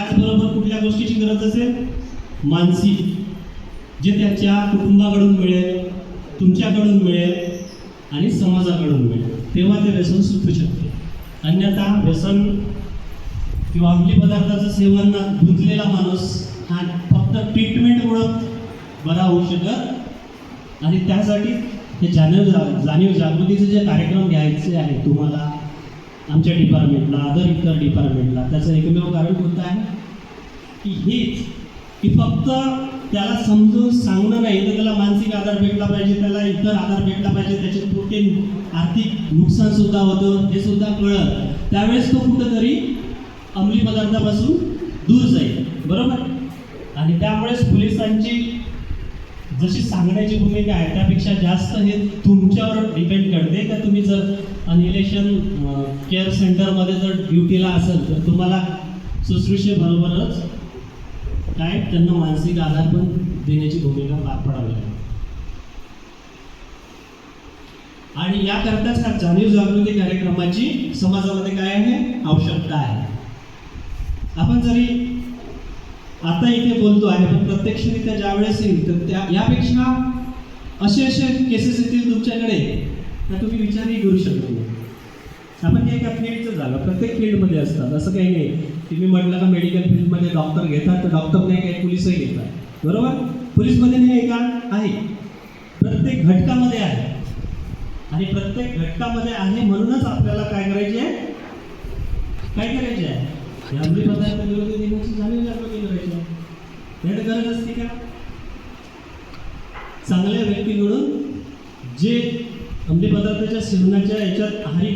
त्याचबरोबर कुठल्या गोष्टीची गरज असेल? मानसिक. जे त्याच्या कुटुंबाकडून मिळेल तुमच्याकडून मिळेल आणि समाजाकडून मिळेल. तेव्हा ते व्यसन सुटू शकते. अन्यथा व्यसन किंवा अंमली पदार्थाचं सेवन गुंतलेला माणूस हा फक्त ट्रीटमेंटमुळं बरा होऊ शकत आणि त्यासाठी हे जाणीव जा- जाणीव जागृतीचे जे कार्यक्रम घ्यायचे आहे तुम्हाला आमच्या डिपार्टमेंटला अदर इतर डिपार्टमेंटला त्याचं एकमेव कारण कोणतं? की हेच की फक्त त्याला समजून सांगणं नाही तर त्याला मानसिक आधार भेटला पाहिजे त्याला इतर आधार भेटला पाहिजे त्याचे तोटे आर्थिक नुकसान सुद्धा होतं हे सुद्धा कळत त्यावेळेस तो कुठंतरी अंमली पदार्थापासून दूर जाईल बरोबर? आणि त्यामुळेच पोलिसांची जशी सांगण्याची भूमिका आहे त्यापेक्षा जास्त हे तुमच्यावर डिपेंड करते. का तुम्ही जर अनिलेशन केअर सेंटरमध्ये जर ड्युटीला असेल तर तुम्हाला शुश्रूषेबरोबरच काय त्यांना मानसिक आधार पण देण्याची भूमिका पार पडावी लागेल. आणि याकरताच हा जाणीव जागृती कार्यक्रमाची समाजामध्ये काय आहे? आवश्यकता आहे. आपण जरी आता इथे बोलतो आहे पण प्रत्यक्षरित्या ज्यावेळेस येईल तर त्या यापेक्षा असे असे केसेस येतील तुमच्याकडे तर तुम्ही विचारही करू शकतो आपण ते एका फील्डचं झालं. प्रत्येक फील्डमध्ये असतात. असं काही नाही. तुम्ही म्हटलं का मेडिकल फील्डमध्ये डॉक्टर घेतात तर डॉक्टर नाही काही पोलिसही घेतात. बरोबर? पोलीसमध्ये नाही का? आहे. प्रत्येक घटकामध्ये आहे. आणि प्रत्येक घटकामध्ये आहे म्हणूनच आपल्याला काय करायचे आहे काय करायचे आहे हे अंमली पदार्थ विरोधी दिनाची जाणीव आपल्याला करायची आहे यात गरज असते का? चांगल्या व्यक्ती मिळून जे अंमली पदार्थाच्या सेवनाच्या याच्यात आहारी